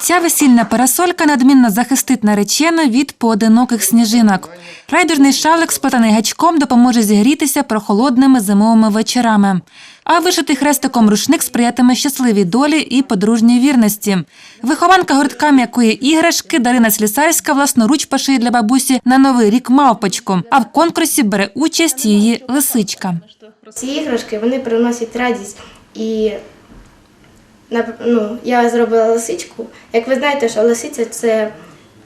Ця весільна парасолька надмінно захистить наречену від поодиноких сніжинок. Райдужний шалик, сплетений гачком, допоможе зігрітися прохолодними зимовими вечорами. А вишитий хрестиком рушник сприятиме щасливій долі і подружній вірності. Вихованка гуртка м'якої іграшки Дарина Слісарська власноруч пошиє для бабусі на новий рік мавпочку. А в конкурсі бере участь її лисичка. Ці іграшки вони приносять радість. І ну, я зробила лисичку. Як ви знаєте, що лисиця це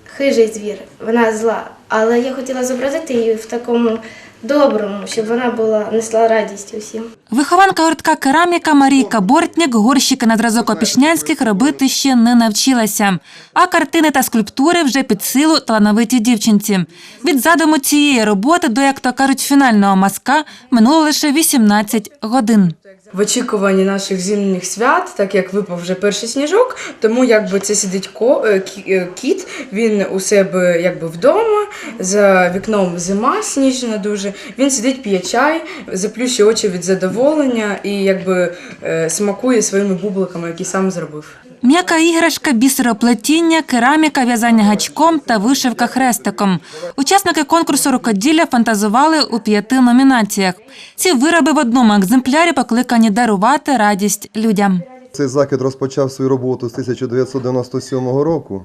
хижий звір, вона зла. Але я хотіла зобразити її в такому доброму, щоб вона була несла радість усім. Вихованка гуртка кераміка Марійка Бортнік горщики на зразок опішнянських робити ще не навчилася. А картини та скульптури вже під силу талановитій дівчинці. Від задуму цієї роботи до, як то кажуть, фінального маска минуло лише 18 годин. В очікуванні наших зимніх свят, так як випав вже перший сніжок, тому якби це сидить ко, е, е, кіт, він у себе якби вдома, за вікном зима сніжна дуже. Він сидить, п'є чай, заплющує очі від задоволення і якби е, смакує своїми бубликами, які сам зробив. М'яка іграшка, бісероплетіння, кераміка, в'язання гачком та вишивка хрестиком. Учасники конкурсу рукоділля фантазували у п'яти номінаціях. Ці вироби в одному екземплярі покликані дарувати радість людям. Цей захід розпочав свою роботу з 1997 року.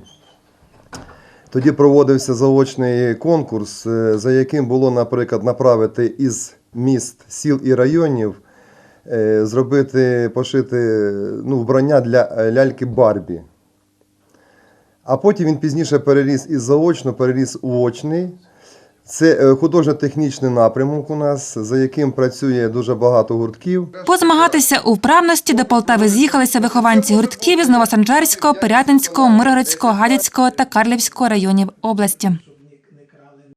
Тоді проводився заочний конкурс, е, за яким було, наприклад, направити із міст, сіл і районів, е, зробити, пошити ну, вбрання для е, ляльки Барбі. А потім він пізніше переріс із заочно, переріс у очний. Це е, художньо-технічний напрямок у нас, за яким працює дуже багато гуртків. Позмагатися у вправності до Полтави з'їхалися вихованці гуртків із Новосанджерського, Пирятинського, Миргородського, Гадяцького та Карлівського районів області.